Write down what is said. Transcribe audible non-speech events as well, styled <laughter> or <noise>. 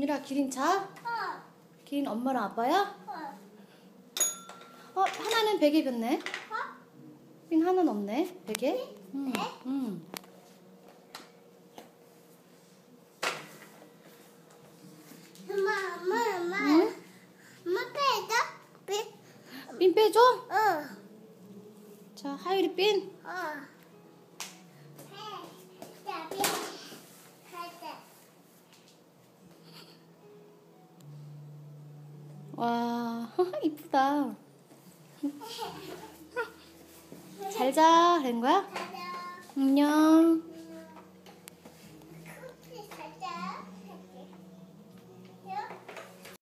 미라 기린 자? 어. 기린 엄마랑 아빠야? 어. 어 하나는 베개 겼네. 어? 빈 하나는 없네. 베개? 응. 네? 응. 엄마, 엄마, 엄마. 응? 엄마 빼줘? 빼. 빈 빼줘. 어. 자 하율이 빈. 어. 해. 자, 빼. 하자. 와 <laughs> 이쁘다. 잘 자. 된 거야? 안녕.